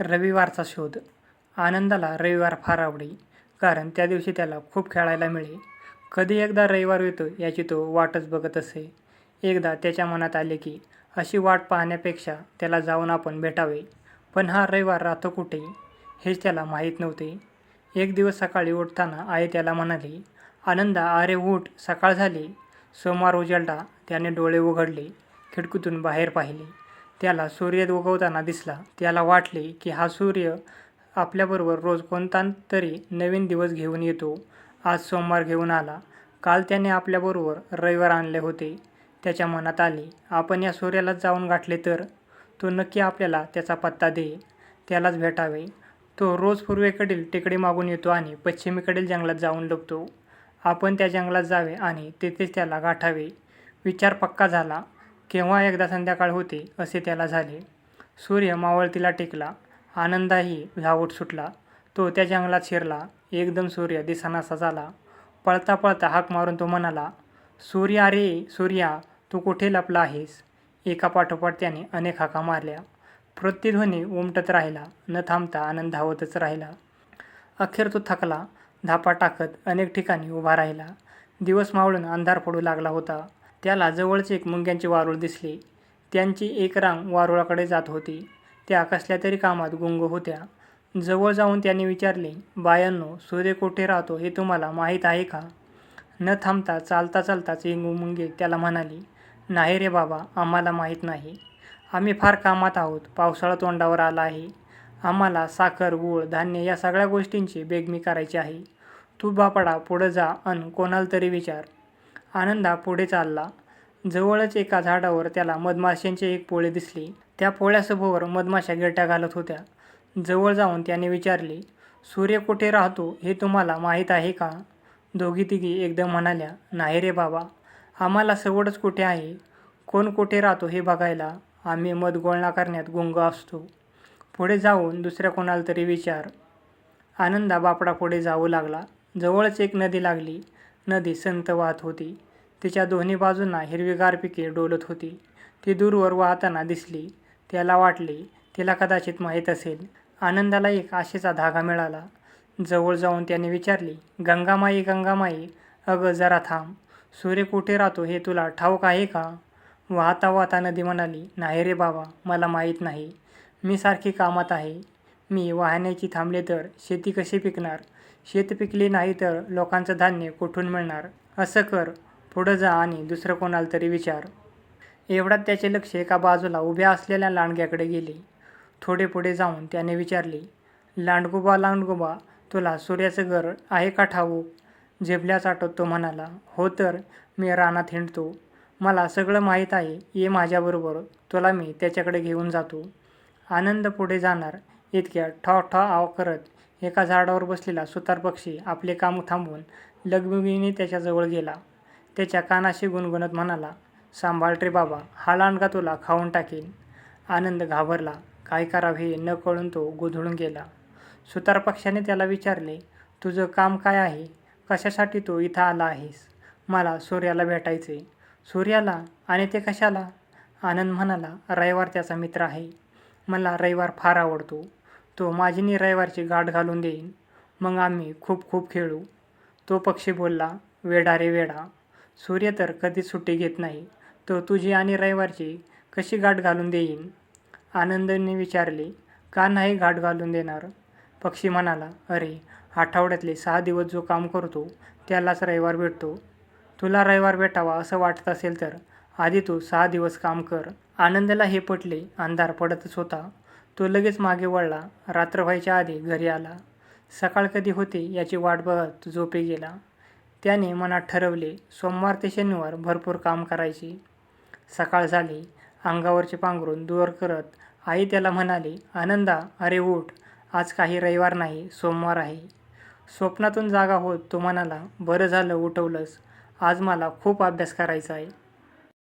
रविवारचा शोध. आनंदाला रविवार फार आवडे कारण त्या दिवशी त्याला खूप खेळायला मिळे कधी एकदा रविवार येतो याची तो वाटच बघत असे. एकदा त्याच्या मनात आले की अशी वाट पाहण्यापेक्षा त्याला जाऊन आपण भेटावे. पण हा रविवार राहतो कुठे हेच त्याला माहीत नव्हते. एक दिवस सकाळी उठताना आई त्याला म्हणाली आनंदा अरे उठ सकाळ झाली. सोमवार उजळला त्याने डोळे उघडले खिडकीतून बाहेर पाहिले. त्याला सूर्य उगवताना दिसला. त्याला वाटले की हा सूर्य आपल्याबरोबर रोज कोणता तरी नवीन दिवस घेऊन येतो. आज सोमवार घेऊन आला. काल त्याने आपल्याबरोबर रविवार आणले होते. त्याच्या मनात आले आपण या सूर्याला जाऊन गाठले तर? तो नक्की आपल्याला त्याचा पत्ता दे. त्यालाच भेटावे. तो रोज पूर्वेकडील टेकडी मागून येतो आणि पश्चिमेकडील जंगलात जाऊन लपतो. आपण त्या जंगलात जावे आणि तेथेच त्याला गाठावे. विचार पक्का झाला. केव्हा एकदा संध्याकाळ होते असे त्याला झाले. सूर्य मावळतीला टेकला. आनंदाही धावत सुटला. तो त्या जंगलात शिरला. एकदम सूर्य दिसानासा झाला पळता पळता हाक मारून तो म्हणाला सूर्य रे सूर्या तू कुठे लपला आहेस? एका पाठोपाठ त्याने अनेक हाका मारल्या. प्रतिध्वनी उमटत राहिला. न थांबता आनंद धावतच राहिला. अखेर तो थकला. धापा टाकत अनेक ठिकाणी उभा राहिला. दिवस मावळून अंधार पडू लागला होता. त्याला जवळच एक मुंग्यांचे वारूळ दिसले. त्यांची एक रांग वारुळाकडे जात होती. त्या कसल्या तरी कामात गुंग होत्या. जवळ जाऊन त्यांनी विचारले बायांनो सूर्य कुठे राहतो हे तुम्हाला माहीत आहे का? न थांबता चालता चालताच इंगू मुंगे त्याला म्हणाली. नाही रे बाबा आम्हाला माहीत नाही. आम्ही फार कामात आहोत पावसाळा तोंडावर आला आहे. आम्हाला साखर गूळ धान्य या सगळ्या गोष्टींची बेगमी करायची आहे. तू बापडा पुढं जा अन कोणाला तरी विचार. आनंदा पुढे चालला. जवळच एका झाडावर त्याला मधमाशांची एक पोळी दिसली. त्या पोळ्यासमोर मधमाशा गिरट्या घालत होत्या. जवळ जाऊन त्याने विचारले सूर्य कुठे राहतो हे तुम्हाला माहीत आहे का? दोघी तिघी एकदम म्हणाल्या नाही रे बाबा आम्हाला सवडच कुठे आहे? कोण कुठे राहतो हे बघायला आम्ही मध गोळणा करण्यात गुंग असतो. पुढे जाऊन दुसऱ्या कोणाला तरी विचार. आनंदा बापडा पुढे जाऊ लागला. जवळच एक नदी लागली. नदी संत वाहत होती. तिच्या दोन्ही बाजूंना हिरवीगार पिके डोलत होती. ती दूरवर वाहताना दिसली. त्याला वाटले तिला कदाचित माहीत असेल. आनंदाला एक आशेचा धागा मिळाला. जवळ जाऊन त्याने विचारली गंगामाई गंगामाई अगं जरा थांब. सूर्य कुठे राहतो हे तुला ठाऊक आहे का? वाहता वाहता नदी म्हणाली नाही रे बाबा मला माहीत नाही. मी सारखी कामात आहे. मी वाहण्याची थांबले तर शेती कशी पिकणार? शेत पिकली नाही तर लोकांचं धान्य कुठून मिळणार? असं कर. पुढं जा आणि दुसरं कोणाला तरी विचार. एवढ्यात त्याचे लक्ष एका बाजूला उभ्या असलेल्या लांडग्याकडे गेले. थोडे पुढे जाऊन त्याने विचारले लांडगोबा लांडगोबा तुला सूर्याचं घर आहे का ठाऊक? झेपल्याच चाटत तो म्हणाला हो तर मी रानात हिंडतो. मला सगळं माहीत आहे. ये माझ्याबरोबर. तुला मी त्याच्याकडे घेऊन जातो. आनंद पुढे जाणार. इतक्या ठॉ ठॉ आव करत एका झाडावर बसलेला सुतार पक्षी आपले काम थांबवून लगबगीने त्याच्याजवळ गेला. त्याच्या कानाशी गुणगुणत म्हणाला सांभाळ रे बाबा हा लांडगा तुला खाऊन टाकेन. आनंद घाबरला. काय करावे हे न कळून तो गोधळून गेला. सुतार पक्षाने त्याला विचारले तुझं काम काय आहे? कशासाठी तू इथं आला आहेस? मला सूर्याला भेटायचे. सूर्याला? आणि ते कशाला? आनंद म्हणाला रविवार त्याचा मित्र आहे. मला रविवार फार आवडतो. तो माझीनी रविवारची गाठ घालून देईन. मग आम्ही खूप खूप खेळू. तो पक्षी बोलला वेडा रे वेडा. सूर्य तर कधीच सुट्टी घेत नाही. तो तुझी आणि रविवारची कशी गाठ घालून देईन? आनंदने विचारले. का नाही गाठ घालून देणार? पक्षी म्हणाला अरे आठवड्यातले सहा दिवस जो काम करतो त्यालाच रविवार भेटतो. तुला रविवार भेटावा असं वाटत असेल तर आधी तू सहा दिवस काम कर. आनंदला हे पटले अंधार पडतच होता. तो लगेच मागे वळला. रात्र व्हायच्या आधी घरी आला. सकाळ कधी होते याची वाट बघत झोपे गेला. त्याने मनात ठरवले सोमवार ते शनिवार भरपूर काम करायचे. सकाळ झाली अंगावरचे पांघरून दूर करत आई त्याला म्हणाली आनंदा अरे उठ आज काही रविवार नाही सोमवार आहे. स्वप्नातून जागा होत तो म्हणाला बरं झालं उठवलंस. आज मला खूप अभ्यास करायचा आहे.